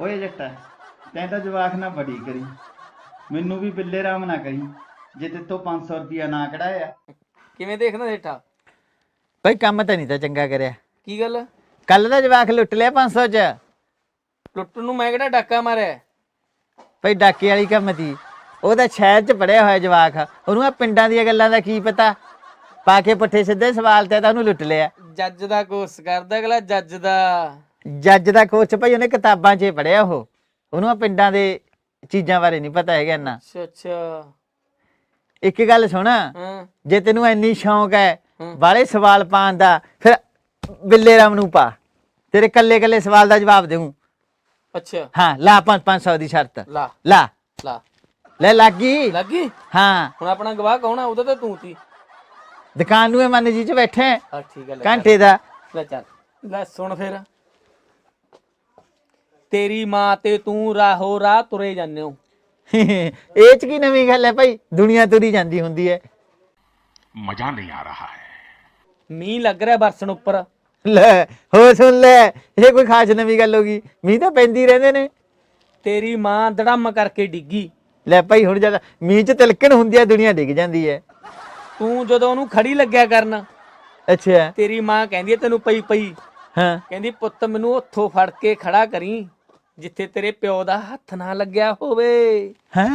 ਓਏ ਜੱਟਾ ਤੈਂ ਤਾਂ ਜਵਾਖ ਨਾ ਬੜੀ ਕਰੀ। ਮੈਨੂੰ ਵੀ ਬਿੱਲੇ ਰਾਮ ਨਾ ਕਹੀ ਜੇ ਤੇਤੋਂ 500 ਰੁਪਿਆ ਨਾ ਕਢਾਇਆ। ਕਿਵੇਂ ਦੇਖਣਾ ਜੇਠਾ? ਭਾਈ ਕੰਮ ਤਾਂ ਨਹੀਂ ਤਾਂ ਚੰਗਾ ਕਰਿਆ। ਕੀ ਗੱਲ? ਕੱਲ ਦਾ ਜਵਾਕ ਲੁੱਟ ਲਿਆ 500 ਚ। ਲੁੱਟਣ ਨੂੰ ਮੈਂ ਕਿਹੜਾ ਡਾਕਾ ਮਾਰਿਆ? ਭਾਈ ਡਾਕੇ ਵਾਲੀ ਕੰਮ ਤੀ। ਉਹਦਾ ਸ਼ਹਿਰ ਚ ਪੜਿਆ ਹੋਇਆ ਜਵਾਕ। ਉਹਨੂੰ ਆ ਪਿੰਡਾਂ ਦੀਆਂ ਗੱਲਾਂ ਦਾ ਕੀ ਪਤਾ? ਪਾ ਕੇ ਪੁੱਠੇ ਸਿੱਧੇ ਸਵਾਲ ਤੇ ਤਾਂ ਉਹਨੂੰ ਲੁੱਟ ਲਿਆ। ਜੱਜ ਦਾ ਕੋਰਸ ਕਰਦਾ ਅਗਲਾ ਜੱਜ ਦਾ। ਜੱਜ ਦਾ ਕੋਚ ਭਾਈ ਉਹਨੇ ਕਿਤਾਬਾਂ 'ਚ ਪੜਿਆ ਉਹ। ਉਹਨੂੰ ਆ ਪਿੰਡਾਂ ਦੇ ਚੀਜ਼ਾਂ ਬਾਰੇ ਨਹੀਂ ਪਤਾ ਹੈਗਾ ਇੰਨਾ। ਅੱਛਾ ਅੱਛਾ। ਇੱਕ ਗੱਲ ਸੁਣ ਹਾਂ। ਜੇ ਤੈਨੂੰ ਇੰਨੀ ਸ਼ੌਂਕ ਹੈ ਹੂੰ। ਬਾਲੇ ਸਵਾਲ ਪਾਉਣ ਦਾ ਫਿਰ ਬਿੱਲੇ ਰਾਮ ਨੂੰ ਪਾ। ਤੇਰੇ ਕੱਲੇ ਕੱਲੇ ਸਵਾਲ ਦਾ ਜਵਾਬ ਦੇਉ ਅੱਛਾ। ਹਾਂ ਲਾ 5-500 ਦੀ ਸ਼ਰਤ। ਲਾ। ਲਾ। ਲਾ। ਲੈ ਲੱਗੀ? ਲੱਗੀ? ਹਾਂ। ਹੁਣ ਆਪਣਾ ਗਵਾਹ ਕੌਣ ਆ? ਉਹਦਾ ਤਾਂ ਤੂੰ ਤੀ। ਦੁਕਾਨ ਨੂੰ ਇਹ ਮੰਨ ਜੀ ਚ ਬੈਠੇ ਹੈ, ਠੀਕ ਹੈ ਲੈ ਘੰਟੇ ਦਾ। ਲੈ ਚੱਲ। ਲੈ ਸੁਣ ਫਿਰ। ਤੇਰੀ ਮਾਂ ਤੇ ਤੂੰ ਰਾਹੋ ਰਾਹ ਤੁਰੇ ਜਾਂਦੇ ਹੋ। ਇਹ ਚ ਕੀ ਨਵੀਂ ਗੱਲ ਹੈ ਭਾਈ? ਦੁਨੀਆ ਤੁਰੀ ਜਾਂਦੀ ਹੁੰਦੀ ਹੈ। ਮਜ਼ਾ ਨਹੀਂ ਆ ਰਿਹਾ ਹੈ। ਮੀਂਹ ਲੱਗ ਰਿਹਾ ਬਰਸਣ ਉੱਪਰ। ਲੈ ਹੋ ਸੁਣ ਲੈ ਇਹ ਕੋਈ ਖਾਸ ਨਵੀਂ ਗੱਲ ਹੋ ਗਈ। ਤਾਂ ਪੈਂਦੀ ਰਹਿੰਦੇ ਨੇ। ਤੇਰੀ ਮਾਂ ਦੜਮ ਕਰਕੇ ਡਿੱਗੀ। ਲੈ ਭਾਈ ਹੁਣ ਜਦ ਮੀਂਹ ਚ ਤਿਲਕਣ ਹੁੰਦੀ ਹੈ ਦੁਨੀਆ ਡਿੱਗ ਜਾਂਦੀ ਹੈ। ਤੂੰ ਜਦੋਂ ਉਹਨੂੰ ਖੜੀ ਲੱਗਿਆ ਕਰਨ ਅੱਛਾ। ਤੇਰੀ ਮਾਂ ਕਹਿੰਦੀ ਹੈ ਤੈਨੂੰ ਪਈ ਪਈ। ਹਾਂ। ਕਹਿੰਦੀ ਪੁੱਤ ਮੈਨੂੰ ਉੱਥੋਂ ਫੜ ਕੇ ਖੜਾ ਕਰੀ। ਜਿੱਥੇ ਤੇਰੇ ਪਿਓ ਦਾ ਹੱਥ ਨਾ ਲੱਗਿਆ ਹੋਵੇ। ਹੈ?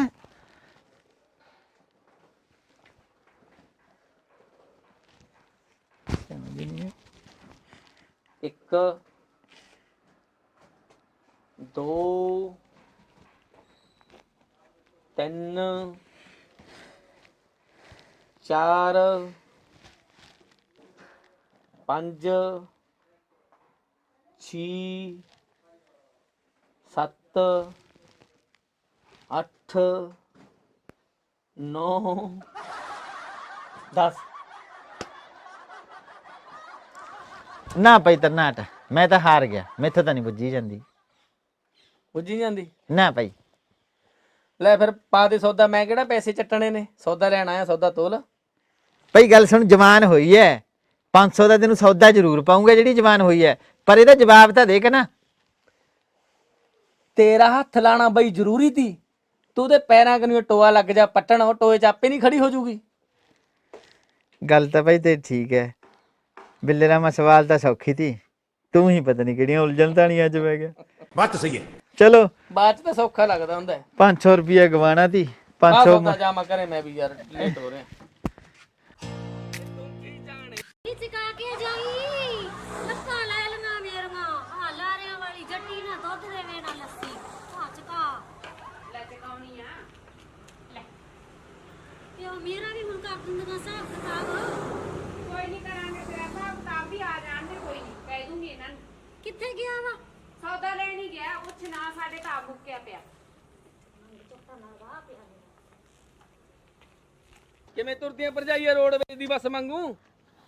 ਇੱਕ ਦੋ ਤਿੰਨ ਚਾਰ ਪੰਜ ਛੇ ਅੱਠ ਨੌ ਦਸ। ਨਾ ਭਾਈ ਤਰਨਾਟ ਮੈਂ ਤਾਂ ਹਾਰ ਗਿਆ। ਮੈਥੋਂ ਤਾਂ ਨਹੀਂ ਬੁੱਝੀ ਜਾਂਦੀ। ਪੁੱਜੀ ਜਾਂਦੀ? ਨਾ ਭਾਈ। ਲੈ ਫਿਰ ਪਾ ਦੇ ਸੌਦਾ। ਮੈਂ ਕਿਹੜਾ ਪੈਸੇ ਚੱਟਣੇ ਨੇ? ਸੌਦਾ ਲੈਣ ਆਇਆ ਸੌਦਾ ਤੋਲ। ਭਾਈ ਗੱਲ ਸੁਣ ਜਵਾਨ ਹੋਈ ਹੈ 500 ਦਾ ਤੈਨੂੰ ਸੌਦਾ ਜ਼ਰੂਰ ਪਾਉਂਗਾ ਜਿਹੜੀ ਜਵਾਨ ਹੋਈ ਹੈ ਪਰ ਇਹਦਾ ਜਵਾਬ ਤਾਂ ਦੇ ਕੇ ਨਾ। ਤੇਰਾ ਹੱਥ ਲਾਣਾ ਬਈ ਜ਼ਰੂਰੀ ਤੀ। ਤੂੰ ਉਹਦੇ ਪੈਰਾਂ ਕਨੀ ਟੋਆ ਲੱਗ ਜਾ ਪੱਟਣ ਉਹ ਟੋਏ 'ਚ ਨਹੀਂ ਖੜੀ ਹੋ ਜੂਗੀ। ਗੱਲ ਤਾਂ ਭਾਈ ਤੇ ਠੀਕ ਹੈ ਬਿੱਲੇ ਰਾਮਾ ਸਵਾਲ ਤਾਂ ਸੌਖੀ ਤੀ। ਤੂੰ ਹੀ ਪਤਾ ਨਹੀਂ ਕਿਹੜੀਆਂ ਉਲਝਣ ਤਾਣੀਆਂ ਚ ਪੈ ਗਿਆ। ਬਾਤ ਸਹੀ ਹੈ ਚਲੋ। ਬਾਅਦ 'ਚ ਤਾਂ ਸੌਖਾ ਲੱਗਦਾ ਹੁੰਦਾ ਹੈ 500 ਰੁਪਏ ਗਵਾਣਾ ਤੀ। ਆਹ 500 ਸੌਦਾ ਮੈਂ ਵੀ ਯਾਰ ਲੇਟ ਹੋ ਰਿਹਾ। ਤੇ ਉਹ ਮੇਰਾ ਵੀ ਹੁਣ ਕਰ ਦਿੰਦਾ ਹਿਸਾਬ ਕਿਤਾਬ ਕੋਈ ਨਹੀਂ ਕਰਾਂਗੇ ਤੇਰਾ ਹਿਸਾਬ ਕਿਤਾਬ ਵੀ ਆ ਜਾਣਦੇ ਕੋਈ ਨਹੀਂ ਕਹਿ ਦੂੰਗੀ ਇਹਨਾਂ ਨੂੰ ਕਿੱਥੇ ਗਿਆ ਵਾ ਸੌਦਾ ਲੈਣ ਹੀ ਗਿਆ ਪੁੱਛ ਨਾ ਸਾਡੇ ਤਾਂ ਆਪ ਮੁੱਕਿਆ ਪਿਆ ਕਿਵੇਂ ਤੁਰਦੀਆਂ ਭਰਜਾਈਆ ਰੋਡਵੇਜ ਦੀ ਬੱਸ ਮੰਗੂ?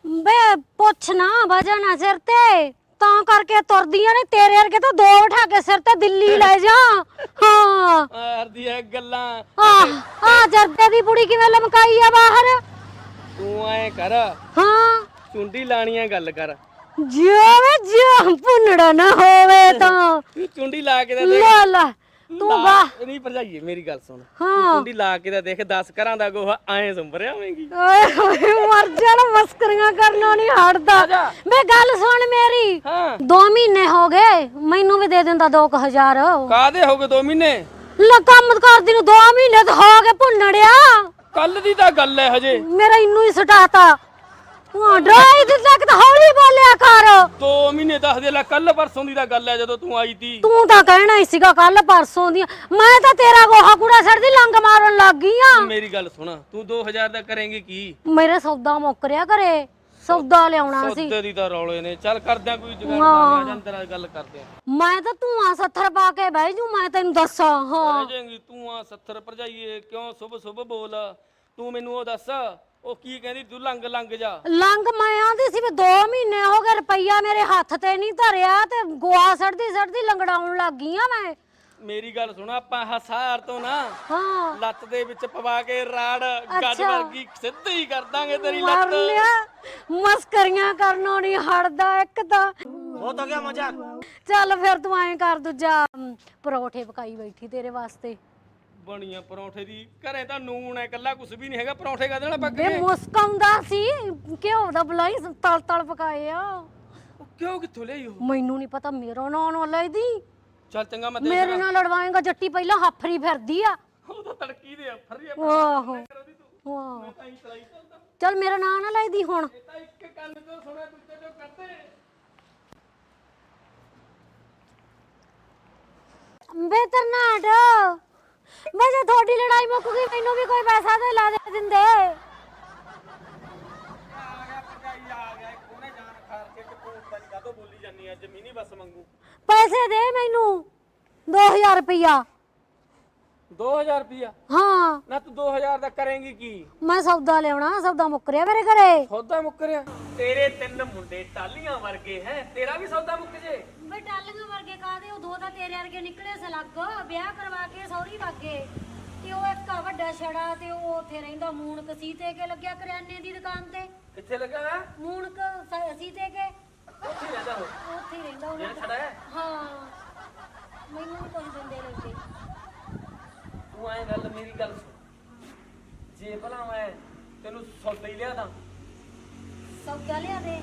ਬੇ ਪੁੱਛ ਨਾ ਵਜਣਾ ਸਿਰ ਤੇ। ਤਾਂ ਕਰਕੇ ਤੁਰਦੀਆਂ ਨੇ ਤੇਰੇ ਵਰਗੇ ਤਾਂ ਦੋ ਉਠਾ ਕੇ ਸਿਰ ਤੇ ਦਿੱਲੀ ਲੈ ਜਾ। ਹਾਂ। ਆਰ ਦੀਆਂ ਗੱਲਾਂ। ਆ ਆ ਜਰਦੇ ਦੀ ਬੁੜੀ ਕਿਵੇਂ ਲਮਕਾਈ ਆ ਬਾਹਰ? ਤੂੰ ਐ ਕਰ। ਹਾਂ। ਚੁੰਡੀ ਲਾਣੀਆਂ ਗੱਲ ਕਰ। ਜਿਵੇਂ ਜਿਉਂ ਪੁੰਨੜਾ ਨਾ ਹੋਵੇ ਤਾਂ। ਤੂੰ ਚੁੰਡੀ ਲਾ ਕੇ ਤਾਂ ਦੇਖ। ਲਾ ਲਾ। ਤੂੰ ਵਾਹ ਨਹੀਂ ਭਰਜਾਈਏ ਮੇਰੀ ਗੱਲ ਸੁਣ। ਹਾਂ। ਚੁੰਡੀ ਲਾ ਕੇ ਤਾਂ ਦੇਖ 10 ਘਰਾਂ ਦਾ ਗੋਹਾ ਐਂ ਸੰਭਰਿਆ ਹੋਵੇਂਗੀ। ਓਏ ਹੋਏ ਮਰ ਜਾਣਾ ਮਸਕਰੀਆਂ ਕਰਨੋਂ ਨਹੀਂ ਹਟਦਾ। ਬੇ ਗੱਲ ਸੁਣ ਮੇਰੀ। ਹਾਂ। 2 ਮਹੀਨੇ ਹੋ ਗਏ ਮੈਨੂੰ ਵੀ ਦੇ ਦਿੰਦਾ 2000 ਕਾਦੇ ਹੋ ਗਏ 2 ਮਹੀਨੇ? ਲੈ ਕੰਮ ਕਰਦੀ ਨੂੰ 2 ਮਹੀਨੇ ਤਾਂ ਹੋ ਗਏ ਭੁੰਨੜਿਆ। ਕੱਲ ਦੀ ਤਾਂ ਗੱਲ ਹੈ ਹਜੇ। ਮੇਰਾ ਇੰਨੂ ਹੀ ਸਟਾਤਾ। ਹਾਂ ਡਰਾਈ ਦਿੱਤਾ ਕਿ ਹੌਲੀ ਬੋਲਿਆ ਕਰ। 2 ਮਹੀਨੇ ਦੱਸ ਦੇ ਲੈ ਕੱਲ ਪਰਸੋਂ ਦੀ ਤਾਂ ਗੱਲ ਹੈ ਜਦੋਂ ਤੂੰ ਆਈ ਤੀ। ਤੂੰ ਤਾਂ ਕਹਿਣਾ ਹੀ ਸੀਗਾ ਕੱਲ ਪਰਸੋਂ ਦੀ। ਮੈਂ ਤਾਂ ਤੇਰਾ ਗੋਹਾ ਕੂੜਾ ਛੱਡਦੀ ਲੰਗ ਮਾਰਨ ਲੱਗ ਗਈ ਆ। ਮੇਰੀ ਗੱਲ ਸੁਣ ਤੂੰ 2000 ਦਾ ਕਰੇਂਗੀ ਕੀ? ਮੇਰੇ ਸੌਦਾ ਮੁੱਕ ਰਿਆ ਘਰੇ। ਸੌਦਾ ਲਿਆਉਣਾ ਸੀ। ਸੌਦੇ ਦੀ ਤਾਂ ਰੌਲੇ ਨੇ। ਚੱਲ ਕਰਦੇ ਆ ਕੋਈ ਜੁਗਾੜ ਆ ਜਾਂ ਆ ਗੱਲ ਕਰਦੇ ਆ। ਮੈਂ ਤਾਂ ਧੂਆਂ ਸੱਥਰ ਪਾ ਕੇ ਬਹਿ ਜੂ ਮੈਂ ਤੈਨੂੰ ਦੱਸਾਂ ਹਾਂ। ਜਾਏਂਗੀ ਤੂੰ ਆ 70 ਭਰਜਾਈਏ ਕਿਉਂ ਸੁਭ ਸੁਭ ਬੋਲ? ਤੂੰ ਮੈਨੂੰ ਉਹ ਦੱਸ ਉਹ ਕੀ ਕਹਿੰਦੀ ਤੂੰ ਲੰਗ ਲੰਗ ਜਾ। ਲੰਗ ਮੈਂ ਆਂਦੀ ਸੀ ਵੀ 2 ਮਹੀਨੇ ਹੋ ਗਏ ਰੁਪਈਆ ਮੇਰੇ ਹੱਥ ਤੇ ਨਹੀਂ ਧਰਿਆ ਤੇ ਗੋਆ ਸੜਦੀ ਸੜਦੀ ਲੰਗੜਾਉਣ ਲੱਗ ਗਈ ਆ ਮੈਂ। ਮੇਰੀ ਗੱਲ ਸੁਣ ਆਪਾਂ ਹਸਾਰ ਤੋਂ ਨਾ ਹਾਂ। ਲੱਤ ਦੇ ਵਿੱਚ ਪਵਾ ਕੇ ਰਾੜ ਗੱਜ ਅੱਛਾ। ਵਰਗੀ ਸਿੱਧੀ ਹੀ ਕਰ ਦਾਂਗੇ ਤੇਰੀ ਮਰ ਲੱਤ ਮਸਕਰੀਆਂ ਕਰਨੋਂ ਨਹੀਂ ਹਟਦਾ ਇੱਕ ਤਾਂ। ਬਹੁਤ ਹੋ ਗਿਆ ਮਜ਼ਾਕ ਚੱਲ ਫਿਰ ਤੂੰ ਐਂ ਕਰ ਦੂਜਾ ਅਮ, ਪਰੌਠੇ ਪਕਾਈ ਬੈਠੀ ਤੇਰੇ ਵਾਸਤੇ। ਬਣੀਆਂ ਪਰੌਂਠੇ ਦੀ। ਘਰੇ ਤਾਂ ਨੂਣ ਹੈ ਇਕੱਲਾ ਕੁਝ ਵੀ ਨਹੀਂ ਹੈਗਾ। ਪਰੌਂਠੇ ਕਾਹਦੇ ਨਾਲ ਬੇ ਪੱਕਣੇ ਮੁਸਕਾਉਂਦਾ ਸੀ। ਘਿਓ ਦਾ ਬਲਾਈ ਤਲ ਤਲ ਪਕਾਏ ਆ। ਕਿਉਂ ਕਿੱਥੋਂ ਲਿਆਈ ਉਹ? ਮੈਨੂੰ ਨਹੀਂ ਪਤਾ ਮੇਰਾ ਨਾਂ ਨਾ ਲੈ ਦੀ। ਚੱਲ ਚੰਗਾ ਮੈਂ ਮੇਰੇ ਨਾਲ ਲੜਵਾਏਗਾ ਜੱਟੀ ਪਹਿਲਾਂ ਹਾਫਰੀ ਫਿਰਦੀ ਆ। ਉਹ ਤਾਂ ਤੜਕੀ ਦੇ ਫਰ ਰਿਹਾ ਆਹੋ। ਚੱਲ ਮੇਰਾ ਨਾਂ ਨਾ ਲੈ ਦੀ ਹੁਣ। ਤਾਂ ਇੱਕ ਕੰਨ ਤੋਂ ਸੁਣਿਆ ਦੂਜੇ ਮੈਂ ਜੇ ਤੁਹਾਡੀ ਲੜਾਈ ਮੁੱਕ ਗਈ ਮੈਨੂੰ ਵੀ ਕੋਈ ਪੈਸਾ ਦੇ ਲਾ ਦੇ ਦਿੰਦੇ। ਪੈਸੇ ਦੇ ਮੈਨੂੰ 2000 ਰੁਪਇਆ 2000 ਰੁਪਿਆ ਹਾਂ। ਨਾ ਤੂੰ 2000 ਦਾ ਕਰੇਂਗੀ ਕੀ? ਮੈਂ ਸੌਦਾ ਲਿਆਉਣਾ ਸੌਦਾ ਮੁੱਕ ਰਿਹਾ ਮੇਰੇ ਘਰੇ। ਸੌਦਾ ਮੁੱਕਰਿਆ? ਤੇਰੇ ਤਿੰਨ ਮੁੰਡੇ ਟਾਲੀਆਂ ਵਰਗੇ ਹੈ ਤੇਰਾ ਵੀ ਸੌਦਾ ਮੁੱਕ ਜੇ। ਬੇ ਟਾਲੀਆਂ ਵਰਗੇ ਕਾਦੇ ਉਹ ਦੋ ਤਾਂ ਤੇਰੇ ਵਰਗੇ ਨਿਕਲੇ ਸਲੱਗ। ਵਿਆਹ ਕਰਵਾ ਕੇ ਸੌਰੀ ਵਾਗੇ। ਤੇ ਉਹ ਇੱਕ ਆ ਵੱਡਾ ਛੜਾ ਤੇ ਉਹ ਉੱਥੇ ਰਹਿੰਦਾ ਮੂਣਕ ਸੀਤੇ ਕੇ ਲੱਗਿਆ ਕਰਿਆਨੇ ਦੀ ਦੁਕਾਨ ਤੇ। ਕਿੱਥੇ ਲੱਗਾ? ਹੈ ਮੂਣਕ ਸ- ਸੀਤੇ ਕੇ। ਉੱਥੇ ਹੀ ਰਹਿੰਦਾ ਉਹ? ਉੱਥੇ ਹੀ ਰਹਿੰਦਾ ਉਹਨਾਂ ਜਿਹੜਾ। ਛੜਾ ਹੈ? ਹਾਂ। ਮੈਨੂੰ ਨਹੀਂ ਕੁਝ ਦਿੰਦੇ ਲੈਂਦੇ ਤੂੰ ਐ ਗੱਲ ਮੇਰੀ ਗੱਲ ਸੁਣ। ਜੇ ਭਲਾ ਮੈਂ ਤੈਨੂੰ ਸੌਦਾ ਹੀ ਲਿਆ ਦਾਂ। ਸੌਦਾ ਲਿਆ ਦੇ।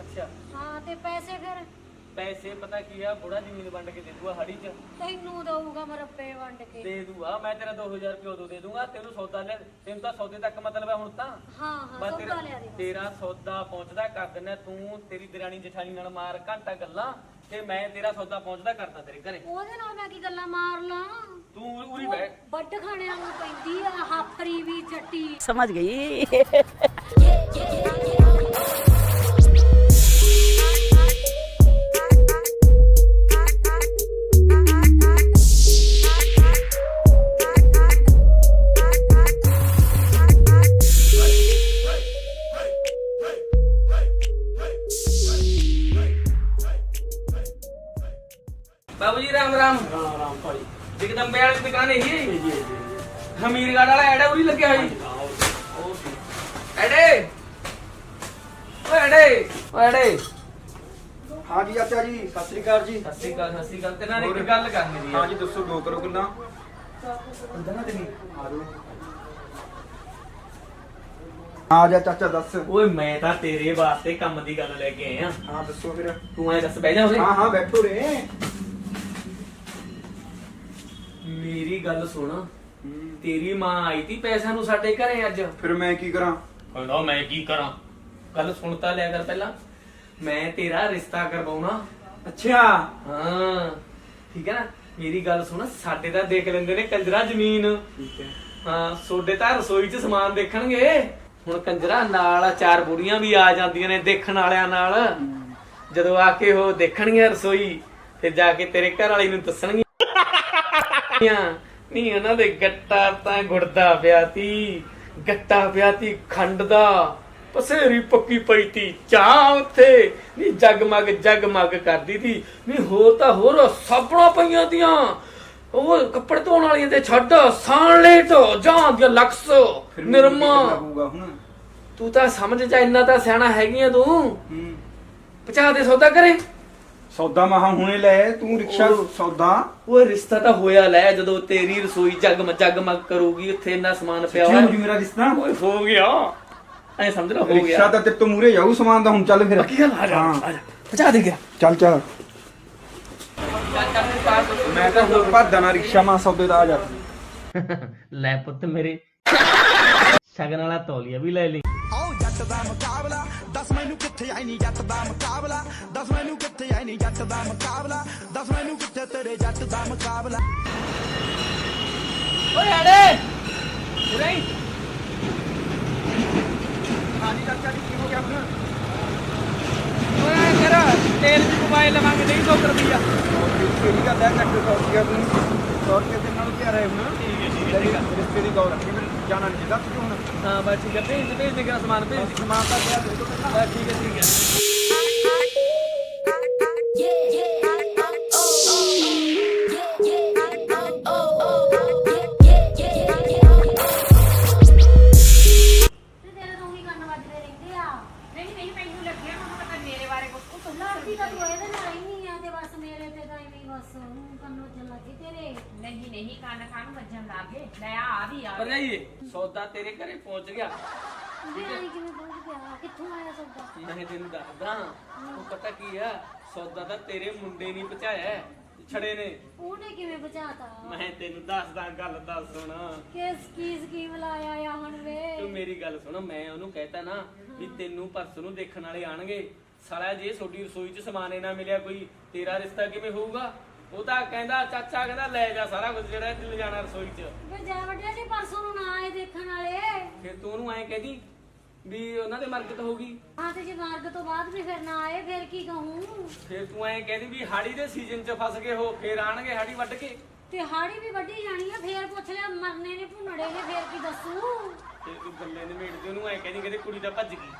ਅੱਛਾ। ਹਾਂ ਤੇ ਪੈਸੇ ਫਿਰ? ਪੈਸੇ ਪਤਾ ਕੀ ਆ ਬੁੜਾ ਜ਼ਮੀਨ ਵੰਡ ਕੇ ਦੇ ਦੂਗਾ ਹੜੀ ਚ। ਤੈਨੂੰ ਦਊਗਾ ਮਰੱਪੇ ਵੰਡ ਕੇ। ਦੇ ਦੂਗਾ ਮੈਂ ਤੇਰਾ 2000 ਰੁਪਏ ਉਦੋਂ ਦੇ ਦੂੰਗਾ ਤੈਨੂੰ ਸੌਦਾ ਲੈ ਤੈਨੂੰ ਤਾਂ ਸੌਦੇ ਤੱਕ ਮਤਲਬ ਹੈ ਹੁਣ ਤਾਂ। ਹਾਂ ਹਾਂ ਬਸ ਸੌਦਾ ਤੇਰਾ ਲਿਆ ਦੇ ਤੇਰਾ ਸੌਦਾ ਪਹੁੰਚਦਾ ਕਰ ਦਿੰਦਾ ਤੂੰ ਤੇਰੀ ਦਰਾਣੀ ਜਠਾਣੀ ਨਾਲ ਮਾਰ ਘੰਟਾ ਗੱਲਾਂ ਤੇ ਮੈਂ ਤੇਰਾ ਸੌਦਾ ਪਹੁੰਚਦਾ ਕਰਦਾ ਤੇਰੇ ਘਰੇ। ਉਹਦੇ ਨਾਲ ਮੈਂ ਕੀ ਗੱਲਾਂ ਮਾਰ ਲਾਂ? ਤੂੰ ਉਰੀ ਬੈ ਵੱਡ ਖਾਣਿਆਂ ਨੂੰ ਪੈਂਦੀ ਆ ਹਾਫਰੀ ਵੀ ਜੱਟੀ ਸਮਝ ਗਈ? ਬਾਬੂ ਜੀ ਰਾਮ ਰਾਮ। ਹਾਂ ਰਾਮ ਭਾਈ। ਜਗਦੰਬੇ ਵਾਲੀ ਦੁਕਾਨ ਹੈ ਜੀ? ਜੀ ਚਾਚਾ ਆ ਜਾ ਚਾਚਾ ਦੱਸ। ਓਏ ਮੈਂ ਤਾਂ ਤੇਰੇ ਵਾਸਤੇ ਕੰਮ ਦੀ ਗੱਲ ਲੈ ਕੇ ਆਇਆ। ਹਾਂ ਦੱਸੋ ਫਿਰ। ਤੂੰ ਐ ਦੱਸ ਬਹਿ ਜਾ ਓਏ ਹਾਂ ਹਾਂ ਬੈਠੋ ਰੇ ਮੇਰੀ ਗੱਲ ਸੁਣ। ਤੇਰੀ ਮਾਂ ਆਈ ਤੀ ਪੈਸਿਆਂ ਨੂੰ ਸਾਡੇ ਘਰੇ ਅੱਜ। ਫਿਰ ਮੈਂ ਕੀ ਕਰਾਂ? ਕਹਿੰਦਾ ਮੈਂ ਕੀ ਕਰਾਂ? ਗੱਲ ਸੁਣ ਤਾਂ ਲਿਆ ਕਰ ਪਹਿਲਾਂ। ਮੈਂ ਤੇਰਾ ਰਿਸ਼ਤਾ ਕਰਵਾਉਣਾ। ਅੱਛਾ। ਹਾਂ। ਠੀਕ ਹੈ ਨਾ? ਮੇਰੀ ਗੱਲ ਸੁਣ ਸਾਡੇ ਤਾਂ ਦੇਖ ਲੈਂਦੇ ਨੇ ਕੰਜਰਾ ਜ਼ਮੀਨ। ਠੀਕ ਹੈ। ਹਾਂ ਸੋਡੇ ਤਾਂ ਰਸੋਈ 'ਚ ਸਮਾਨ ਦੇਖਣਗੇ। ਹੁਣ ਕੰਜਰਾ ਨਾਲ ਚਾਰ ਬੁੜੀਆਂ ਵੀ ਆ ਜਾਂਦੀਆਂ ਨੇ ਦੇਖਣ ਵਾਲਿਆਂ ਨਾਲ। ਜਦੋਂ ਆ ਕੇ ਉਹ ਦੇਖਣਗੀਆਂ ਰਸੋਈ ਫਿਰ ਜਾ ਕੇ ਤੇਰੇ ਘਰ ਵਾਲੀ ਨੂੰ ਦੱਸਣਗੀਆਂ ਨਹੀਂ ਉਹਨਾਂ ਦੇ ਗੱਟਾ ਤਾਂ ਗੁੜਦਾ ਪਿਆ ਤੀ। ਗੱਟਾ ਪਿਆ ਤੀ ਖੰਡ ਦਾ। ਪਸੇਰੀ ਪੱਕੀ ਪਈ ਤੀ ਚਾਹ ਉੱਥੇ। ਨਹੀਂ ਜਗਮਗ ਜਗਮਗ ਕਰਦੀ ਤੀ। ਨਹੀਂ ਹੋਰ ਤਾਂ ਹੋਰ ਸਾਬਣਾ ਪਈਆਂ ਤੀਆਂ। ਉਹ ਕੱਪੜੇ ਧੋਣ ਵਾਲੀਆਂ ਤੇ ਛੱਡ ਸਾਣ ਲੇਟ ਜਾਂ ਦੀਆਂ ਲਕਸ ਨਿਰਮਾ। ਤੂੰ ਤਾਂ ਸਮਝ ਜਾ ਇੰਨਾ ਤਾਂ ਸਿਆਣਾ ਹੈਗੀਆਂ ਤੂੰ। ਪਚਾ ਦੇ ਸੌਦਾ ਕਰੇ। ਸੌਦਾ ਮਹਾ ਹੁਣੇ ਲੈ ਤੂੰ ਰਿਕਸ਼ਾ ਉਹ- ਸੌਦਾ। ਉਹ ਰਿਸ਼ਤਾ ਤਾਂ ਹੋਇਆ ਲੈ ਜਦੋਂ ਤੇਰੀ ਰਸੋਈ ਜਗਮਗ ਜਗਮਗ ਕਰੂਗੀ ਉੱਥੇ ਇੰਨਾ ਸਮਾਨ ਪਿਆ ਕਿਉਂ ਹੋਇਆ। ਜੀ ਮੇਰਾ ਰਿਸ਼ਤਾ? ਓਏ ਹੋ ਗਿਆ। ਐ ਸਮਝ ਲੈ ਹੋ ਰਿਕਸ਼ਾ ਗਿਆ ਤਾਂ ਤੇਰੇ ਤੋਂ ਮੂਰੇ ਜਾਊ ਸਮਾਨ ਦਾ ਹੁਣ ਚੱਲ ਫਿਰ। ਕੀ ਗੱਲ ਆ ਜਾ ਹਾਂ। ਆ ਜਾ। ਪਚਾ ਦੇ ਗਿਆ। ਚੱਲ ਚੱਲ। ਮੈਂ ਤਾਂ ਹੋਰ ਭੱਦਾ ਨਾ ਰਿਕਸ਼ਾ ਮਾ ਸੌਦੇ ਦਾ ਆ ਜਾ। ਲੈ ਪੁੱਤ ਮੇਰੇ। ਸ਼ਗਨ ਵਾਲਾ ਤੌਲੀਆ ਵੀ ਲੈ ਲਈ। ਆਓ ਜੱਟ ਦਾ ਮੁਕਾਬਲਾ। ਦੱਸ ਮੈਨੂੰ ਕਿੱਥੇ ਆਈ ਨਹੀਂ ਜੱਟ ਦਾ ਮੁਕਾਬਲਾ? ਦੱਸ ਮੈਨੂੰ ਕਿੱਥੇ ਆਈ ਨਹੀਂ ਜੱਟ ਦਾ ਮੁਕਾਬਲਾ? ਦੱਸ ਮੈਨੂੰ ਕਿੱਥੇ ਤੇਰੇ ਜੱਟ ਦਾ ਮੁਕਾਬਲਾ? ਓਏ ਅੜੇ ਉਰੇ ਹਾਂਜੀ ਚਾਚਾ ਜੀ ਕੀ ਹੋ ਗਿਆ ਹੁਣ? ਓਏ ਕਰ ਤੇਲ ਦੀ ਮੋਬਾਈਲ ਲਵਾਂਗੇ ਨਹੀਂ 200 ਰੁਪਿਆ ਕਿਹੜੀ ਗੱਲ ਹੈ ਚੱਕ ਸੌ ਰੁਪਇਆ ਤੂੰ? ਸੌ ਰੁਪਏ ਦੇ ਨਾਲ ਕੀ ਆ ਰਿਹਾ ਹੁਣ? ਠੀਕ ਹੈ ਠੀਕ ਹੈ ਠੀਕ ਹੈ। ਰਿਸ਼ਤੇ ਦੀ ਗੌਰ ਰੱਖੀ ਜਾਣਾ ਨਹੀਂ ਚਾਹੀਦਾ ਤੂੰ ਹੁਣ। ਹਾਂ ਬਸ ਠੀਕ ਹੈ ਭੇਜ ਦੇ ਭੇਜ ਦੇ ਕਿਹੜਾ ਸਮਾਨ ਭੇਜ ਦੇ। ਸਮਾਨ ਤਾਂ ਪਿਆ ਦੇ ਦੋ ਪਹਿਲਾਂ। ਬਸ ਠੀਕ ਹੈ ਠੀਕ ਹੈ। ਤੇਰੇ ਤੋਂ ਹੀ ਕੰਨ ਵੱਜਦੇ ਰਹਿੰਦੇ ਆ ਨਹੀਂ ਨਹੀਂ ਮੈਨੂੰ ਲੱਗਿਆ ਮੈਨੂੰ ਪਤਾ ਮੇਰੇ ਬਾਰੇ ਕੁਝ ਲੜਦੀ ਤਾਂ ਤੂੰ ਇਹਦੇ ਬਸ ਉਹ ਕੰਨੋਂ ਚ ਲੱਗੇ ਤੇਰੇ। ਨਹੀਂ ਨਹੀਂ ਕੰਨ ਕੰਨ ਵੱਜਣ ਲੱਗੇ ਲੈ ਆ ਆ ਵੀ ਆ। ਪਰ ਜਾਈਏ ਸੌਦਾ ਤੇਰੇ ਘਰੇ ਪਹੁੰਚ ਗਿਆ। ਵੀ ਆਈ ਕਿਵੇਂ ਪਹੁੰਚ ਗਿਆ? ਕਿੱਥੋਂ ਆਇਆ ਸੌਦਾ? ਮੈਂ ਤੈਨੂੰ ਦੱਸਦਾ ਉਹ ਪਤਾ ਕੀ ਆ? ਸੌਦਾ ਤਾਂ ਤੇਰੇ ਮੁੰਡੇ ਨਹੀਂ ਪਹੁੰਚਾਇਆ ਛੜੇ ਨੇ। ਉਹਨੇ ਕਿਵੇਂ ਬਚਾਤਾ ਮੈਂ ਤੈਨੂੰ ਦੱਸਦਾ ਗੱਲ ਦੱਸ ਸੁਣ ਕਿਸ ਕੀ ਸਕੀਮ ਲਾਇਆ ਆ ਹੁਣ ਵੇ? ਤੂੰ ਮੇਰੀ ਗੱਲ ਸੁਣ ਮੈਂ ਉਹਨੂੰ ਕਹਿਤਾ ਨਾ ਵੀ ਤੈਨੂੰ ਪਰਸ ਨੂੰ ਦੇਖਣ ਵਾਲੇ ਆਣਗੇ। ਸਾਲਾ ਜੇ ਤੁਹਾਡੀ ਰਸੋਈ 'ਚ ਸਮਾਨ ਹੀ ਨਾ ਮਿਲਿਆ ਕੋਈ ਤੇਰਾ ਰਿਸ਼ਤਾ ਕਿਵੇਂ ਹੋਊਗਾ? ਉਹ ਤਾਂ ਕਹਿੰਦਾ ਚਾਚਾ ਕਹਿੰਦਾ ਲੈ ਜਾ ਸਾਰਾ ਕੁਝ ਜਿਹੜਾ ਇੱਥੇ ਲਿਜਾਣਾ ਰਸੋਈ 'ਚ। ਵੇ ਜਾ ਵੱਡਿਆ ਜੀ ਪਰਸੋਂ ਨੂੰ ਨਾ ਆਏ ਦੇਖਣ ਵਾਲੇ। ਫਿਰ ਤੂੰ ਉਹਨੂੰ ਐਂ ਕਹਿਦੀ ਵੀ ਉਹਨਾਂ ਦੇ ਮਰਗਤ ਹੋਊਗੀ। ਹਾਂ ਤੇ ਜੇ ਮਾਰਗ ਤੋਂ ਬਾਅਦ ਵੀ ਫਿਰ ਨਾ ਆਏ ਫਿਰ ਕੀ ਕਹੂੰ? ਫਿਰ ਤੂੰ ਐਂ ਕਹਿੰਦੀ ਵੀ ਹਾੜੀ ਦੇ ਸੀਜ਼ਨ 'ਚ ਫਸ ਗਏ ਹੋ ਫਿਰ ਆਣਗੇ ਹਾੜੀ ਵੱਢ ਕੇ। ਤੇ ਹਾੜੀ ਵੀ ਵੱਡੀ ਜਾਣੀ ਆ ਫੇਰ ਪੁੱਛ ਲਿਆ ਮਰਨੇ ਨੇ ਭੁੰਨੜੇ ਨੇ ਫੇਰ ਕੀ ਦੱਸੂ? ਤੇ ਤੂੰ ਗੱਲੇ ਨਿਮੇੜ ਤੇ ਉਹਨੂੰ ਐਂ ਕਹਿੰਦੀ ਕਹਿੰਦੇ ਕੁੜੀ ਤਾਂ ਭੱਜ ਗਈ।